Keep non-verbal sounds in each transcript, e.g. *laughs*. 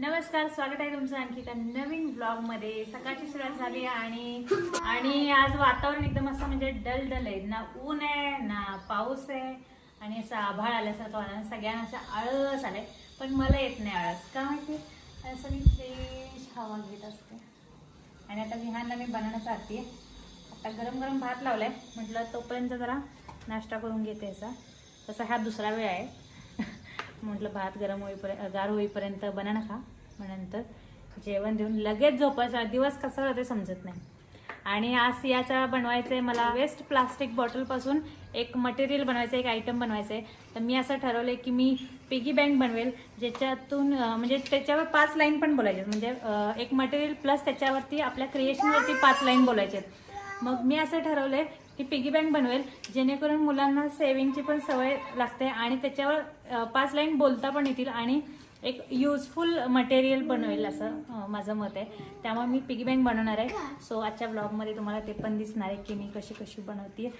नमस्कार स्वागत आहे तुमचं आणखी एका नवीन ब्लॉगमध्ये सकाळची सुरुवात झाली आणि आणि आज वातावरण एकदम असं म्हणजे डल डल आहे. ना ऊन आहे ना पाऊस आहे आणि असं आभाळ आल्यासारखं वाटलं सगळ्यांना असं आळस आलंय पण मला येत नाही आळस. का माहिती? असं मी फ्रेश हवा घेत असते. आणि आता विहानला मी बनवणं चालते आता गरम गरम भात लावलाय. म्हटलं तोपर्यंत जरा नाश्ता करून घेते याचा तसा हा दुसरा वेळ आहे. म्हटलं भात गरम होईपर्यंत गार होईपर्यंत बनाना खा. मग नंतर जेवण देऊन लगेच झोपायचा दिवस कसा जाते समजत नाही. आणि आज याचा बनवायचं आहे मला वेस्ट प्लास्टिक बॉटलपासून एक मटेरियल बनवायचं आहे एक आयटम बनवायचं आहे तर मी असं ठरवलं आहे की मी पिगी बँक बनवेल ज्याच्यातून म्हणजे त्याच्यावर पाच लाईन पण बोलायचे म्हणजे एक मटेरियल प्लस त्याच्यावरती आपल्या क्रिएशनवरती पाच लाईन बोलायचे आहेत मग मी असं ठरवलं आहे ही पिगी बँक बनवेल. जेणेकरून मुलांना सेविंगची पण सवय लागते आणि त्याच्यावर पाच लाईन बोलता पण येतील आणि एक युजफुल मटेरियल बनवेल असं माझं मत आहे. त्यामुळे मी पिगी बँक बनवणार आहे. सो आजच्या ब्लॉगमध्ये तुम्हाला ते पण दिसणार आहे की मी कशी कशी बनवते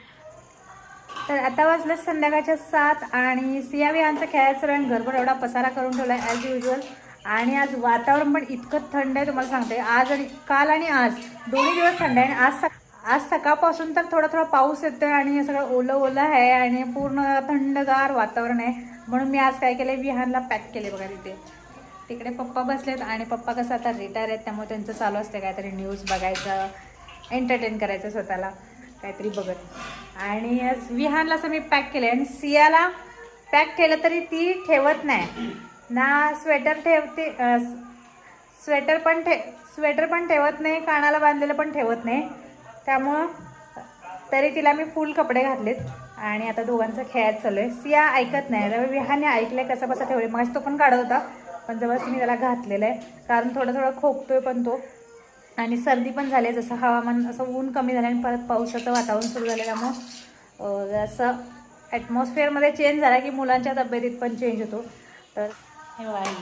तर आता वाजलं संध्याकाळच्या सात आणि सिया विहानचं खेळायचं रंग घरभर एवढा पसारा करून ठेवला आहे ॲज युजल आणि आज वातावरण पण इतकं थंड आहे तुम्हाला सांगते. आज आणि काल आणि आज दोन्ही दिवस थंड आहे आणि आज आज सकाळपासून तर थोडा थोडा पाऊस येतोय आणि सगळं ओलं ओलं आहे आणि पूर्ण थंडगार वातावरण आहे. म्हणून मी आज काय केलंय? विहानला पॅक केले बघा तिथे. तिकडे पप्पा बसलेत आणि पप्पा कसं आता रिटायर आहेत त्यामुळे त्यांचं चालू असते काहीतरी न्यूज बघायचं एंटरटेन करायचं स्वतःला काहीतरी बघत. आणि विहानला असं मी पॅक केलं आणि सियाला पॅक केलं तरी ती ठेवत नाही. ना स्वेटर ठेवते स्वेटर पण ठे स्वेटर पण ठेवत नाही कानाला बांधलेलं पण ठेवत नाही. त्यामुळं तरी तिला मी फुल कपडे घातलेत आणि आता दोघांचं खेळायच चालू आहे. सिया ऐकत नाही. रवी विहाने ऐकलंय कसं कसं ठेवले मग तो पण काढत होता पण जवळच मी त्याला घातलेलं आहे. कारण थोडं थोडं खोकतोय पण तो. आणि सर्दी पण झाली आहे. जसं हवामान असं ऊन कमी झालं आणि परत पावसाचं वातावरण सुरू झालं त्यामुळं जसं ॲटमॉस्फिअरमध्ये चेंज झाला की मुलांच्या तब्येतीत पण चेंज होतो. तर हे ही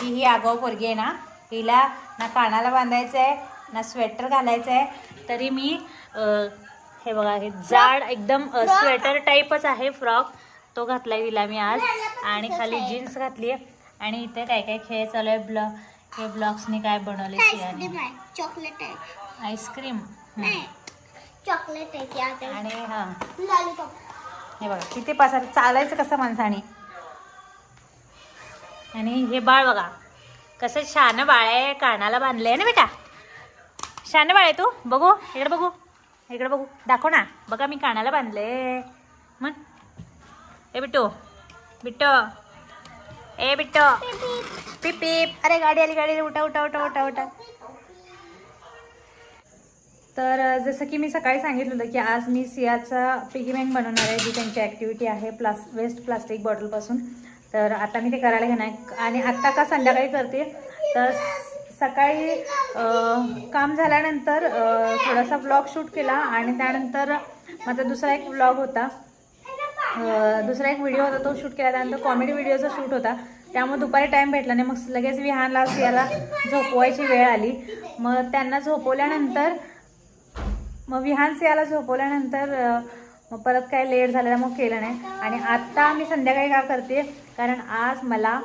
ही ही आगाऊ पोरगी आहे ना. हिला ना कानाला बांधायचं आहे ना स्वेटर घालायचं आहे तरी मी हे बघा हे जाड एकदम स्वेटर टाईपच आहे फ्रॉक तो घातलाय तिला मी आज. आणि खाली जीन्स घातली आहे आणि इथे काय काय खेळ चालू आहे ब्लॉ हे ब्लॉक्सनी काय बनवले चॉकलेट आहे. आईस्क्रीम चॉकलेट आहे आणि हां. हे बघा किती पासार. चालायचं कसं माणसाने? आणि हे बाळ बघा कसं शान बाळ आहे कानाला बांधलंय ना बेटा? शान बाळ आहे तू. बघू इकडे बघू. इकडे बघू. दाखव ना. बघा मी कानाला बांधले. मग ए बिट्टू. बिट्टो. ए बिट्टो. पिप पिप. अरे गाडी आली गाडी उठा उठा उठा उठा उठा. तर जसं की मी सकाळी सांगितलं होतं की आज मी सियाचा पिगी बँक बनवणार आहे जी त्यांची ॲक्टिव्हिटी आहे प्लास वेस्ट प्लास्टिक बॉटलपासून तर आता मी ते करायला घेणार आणि आत्ता का संध्याकाळी करते तर सकाळी काम झाल्यानंतर थोडासा ब्लॉग शूट केला आणि त्यानंतर माझा दुसरा एक ब्लॉग होता. दुसरा एक व्हिडिओ होता तो शूट केला. त्यानंतर कॉमेडी व्हिडिओचा शूट होता. त्यामुळे दुपारी टाईम भेटला नाही. मग लगेच विहानला सियाला झोपवायची वेळ आली. मग त्यांना झोपवल्यानंतर मग विहान सियाला झोपवल्यानंतर मग परत काय लेट झालेला मग केलं नाही. आणि आत्ता मी संध्याकाळी का करते? कारण आज मला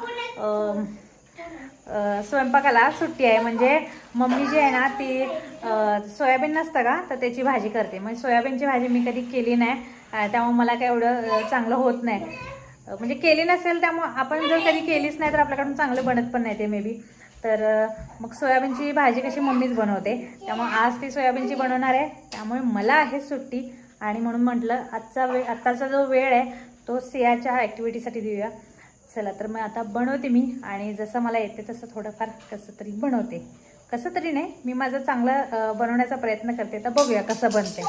स्वयंपाकाला सुट्टी आहे. म्हणजे मम्मी जी आहे ना ती सोयाबीन नसतं का? तर त्याची भाजी करते. म्हणजे सोयाबीनची भाजी मी कधी केली नाही. त्यामुळं त्यामुळे मला काय एवढं चांगलं होत नाही. म्हणजे केली नसेल त्यामुळे आपण जर कधी केलीच नाही तर आपल्याकडून चांगलं बनत पण नाही ते मे बी तर मग सोयाबीनची भाजी कशी मम्मीच बनवते. त्यामुळे आज ती सोयाबीनची बनवणार आहे. त्यामुळे मला आहे सुट्टी. आणि म्हणून म्हटलं आजचा वेळ आत्ताचा जो वेळ आहे तो सियाच्या ॲक्टिव्हिटीसाठी देऊया. चला तर मग आता बनवते मी आणि जसं मला येते तसं थोडंफार कसं तरी बनवते. कसं तरी नाही मी माझं चांगलं बनवण्याचा प्रयत्न करते. तर बघूया कसं बनते.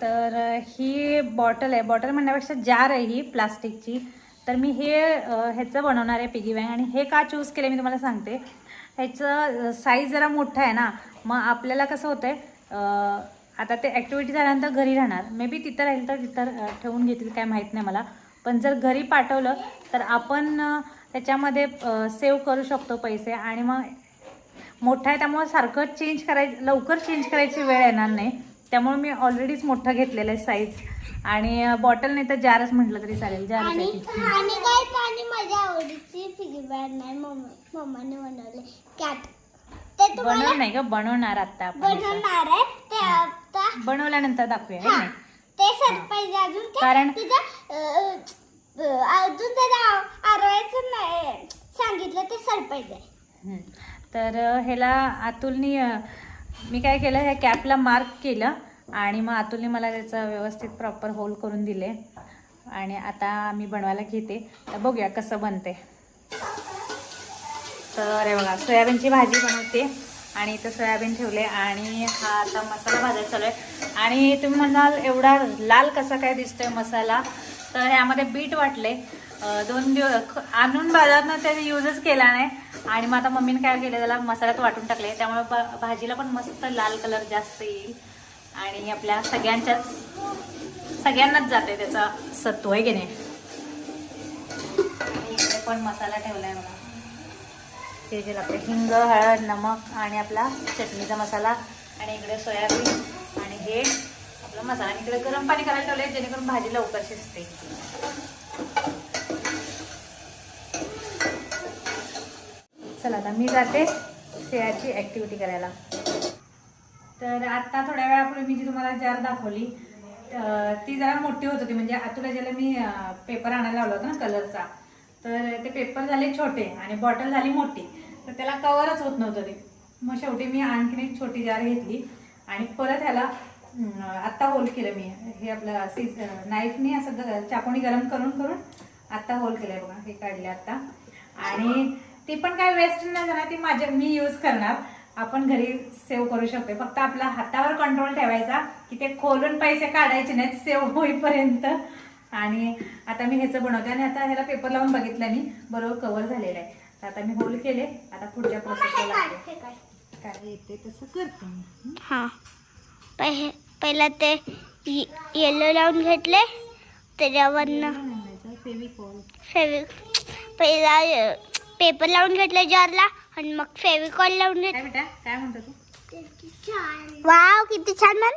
तर ही बॉटल आहे. बॉटल म्हणण्यापेक्षा जार आहे ही प्लास्टिकची. तर मी हे ह्याचं बनवणार आहे पिगी बँक आणि हे का चूज केलं मी तुम्हाला सांगते. ह्याचं साईज जरा मोठं आहे ना मग आपल्याला कसं होतं आहे आता ते ॲक्टिव्हिटी झाल्यानंतर घरी राहणार. मे बी तिथं राहील तर तिथं ठेवून घेतील काय माहीत नाही मला. पण जर घरी पाठवलं तर आपण त्याच्यामध्ये सेव्ह करू शकतो पैसे आणि मग मोठा आहे त्यामुळे सारखं चेंज करायचं लवकर चेंज करायची वेळ येणार नाही. त्यामुळे मी ऑलरेडीच मोठं घेतलेलं आहे साईज आणि बॉटल नाही तर जारच म्हटलं तरी चालेल जारच आणि आहे ती. आणि काय आणि माझ्या आवडीची फिगी बँड नाही मम्मा मम्माने बनवले. कॅट बनवलं नाही का बनवणार आता. बनवणार आहे. ते आता बनवल्यानंतर दाखवूया ते सरप्राईज अजून ते कारण- अं, अं, अजून त्याला आरवायचं नाही. सांगितलं ते आहे हम्म. तर अ, ह्याला अतुलनी अ, मी काय केलं ह्या कॅपला मार्क केलं आणि मग अतुलने मला त्याचं व्यवस्थित प्रॉपर होल करून दिले. आणि आता मी बनवायला घेते. तर बघूया कसं बनते. तर हे बघा सोयाबीनची भाजी बनवते. आणि इथं सोयाबीन ठेवले आणि हा आता मसाला भाजायचा चालू आहे. आणि तुम्ही म्हणाल एवढा लाल कसा काय दिसतोय मसाला? तर ह्यामध्ये बीट वाटले दोन दिवस आणून बाजारात त्याचा यूजच केला नाही. आणि मग आता मम्मीने काय केलं त्याला मसाल्यात वाटून टाकले त्यामुळे भाजीला पण मस्त लाल कलर जास्त येईल. आणि आपल्या सगळ्यांच्याच सगळ्यांनाच जाते त्याचा सत्व आहे की नाही? पण मसाला ठेवलाय आहे ते जे लागते हिंग हळद नमक आणि आपला चटणीचा मसाला आणि इकडे सोयाबीन आणि हे आपला मसाला. आणि इकडे गरम पाणी करायला ठेवलं आहे जेणेकरून भाजी लवकर शिजते. चला आता मी जाते सेयाची ॲक्टिव्हिटी करायला. तर आत्ता थोड्या वेळापूर्वी मी जी तुम्हाला जार दाखवली ती जरा मोठी होत होती. म्हणजे आतुला ज्याला मी पेपर आणायला लावला होता ना कलरचा तर ते पेपर झाले छोटे आणि बॉटल झाली मोठी. तर त्याला कवरच होत नव्हतं ते. मग शेवटी मी आणखीन एक छोटी जार घेतली आणि परत ह्याला आत्ता होल केलं मी. हे आपलं सीज नाईफनी असं ग गरम करून करून आत्ता होल केलंय बघा. हे काढले आत्ता. आणि ती पण काय वेस्ट नाही जाणार ती माझ्या मी यूज करणार. आपण घरी सेव्ह करू शकतो फक्त आपला हातावर कंट्रोल ठेवायचा की ते खोलून पैसे काढायचे नाहीत सेव्ह होईपर्यंत. आणि आता मी ह्याचं बनवते आणि आता ह्याला पेपर लावून बघितलं मी. बरोबर कवर झालेलं आहे. तर आता मी होल केले. आता पुढच्या प्रोसेसला लागते. काय? येते तसं करते मी. हा. पहि पहिला ते येलो लावून घेतले. त्याच्यावरनं फेविकॉल. फेविक पहिला पेपर लावून घेतले जारला आणि मग फेविकॉल लावून घेतले काय बेटा? काय म्हणतो तू? वाव किती छान म्हण.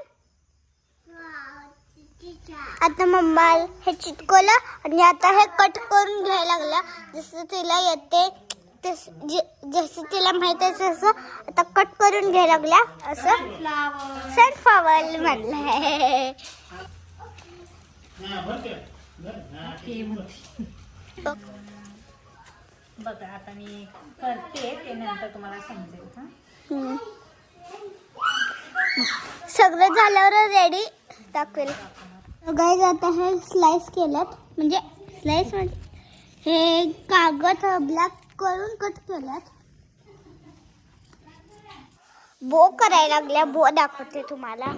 आता मम्मा हे चिटकवलं आणि आता हे कट करून घ्यायला लागला. जसं तिला येते तस ज- जसं तिला माहीत आहे तसं आता कट करून घ्यायला लागल्या असं. सनफ्लावर म्हणलंय. हे बघा आता मी करते ते नंतर तुम्हाला समजेल. सगळं झाल्यावर रेडी दाखवेल. गाईज आता हे स्लाइस केलं म्हणजे स्लाइस म्हणजे हे कागद ब्लॅक करून कट केल्यात. बो करायला लागल्या बो दाखवते तुम्हाला.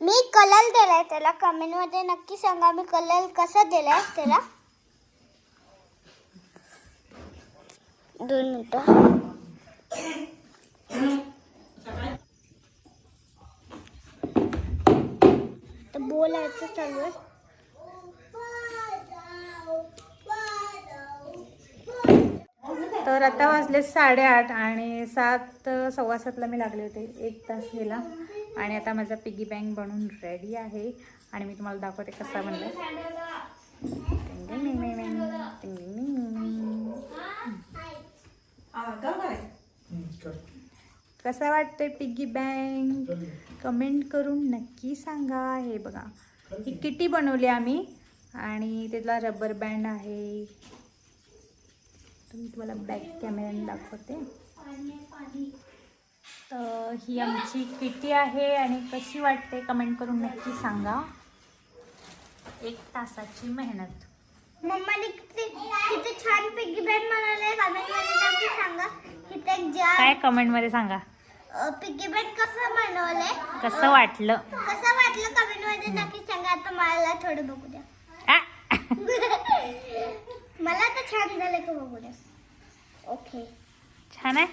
मी कलर दिलाय त्याला कमेंटमध्ये नक्की सांगा मी कलर कसा दिलाय त्याला. दोन मिनिटं. तर बोलायचं चालू आहे. तर आता वाजले साडेआठ आणि सात सव्वा सातला मी लागले होते एक तास गेला आणि आता माझा पिगी बँक बनून रेडी आहे. आणि मी तुम्हाला दाखवते कसा बनला कसा वाटतंय पिगी बँक कमेंट करून नक्की सांगा. हे बघा. ही किटी बनवली आम्ही. आणि त्याला रबर बँड आहे. तर मी तुम्हाला बॅक कॅमेऱ्याने दाखवते. तर ही आमची किटी आहे आणि कशी वाटते कमेंट करून नक्की सांगा. एक तासाची मेहनत. मम्माने किती किती छान पिगी बँक कमेंट नक्की सांगा. काय कमेंटमध्ये सांगा? पिगी बँक कसं बनवलंय कसं वाटलं? कसं वाटलं कमेंटमध्ये नक्की सांगा. आता मला थोडं बघू द्या. आ! *laughs* मला तर छान झालं का ओके छान आहे?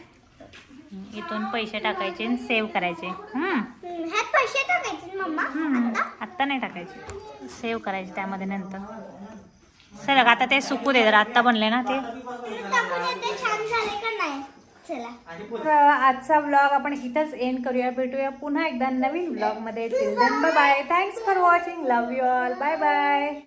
इथून पैसे टाकायचे आणि सेव्ह करायचे. हम्म. ह्यात पैसे टाकायचे मम्मा? हम्म. आता? आत्ता नाही टाकायचे. सेव्ह करायचे त्यामध्ये नंतर. चला आता ते सुकू दे जरा. आत्ता बनले ना ते. तुम्ही टाकून येते छान झाले का नाही? चला. तर आजचा व्लॉग आपण इथंच एंड करूया. भेटूया पुन्हा एकदा नवीन व्लॉगमध्ये. Bye bye thanks for watching love you all bye bye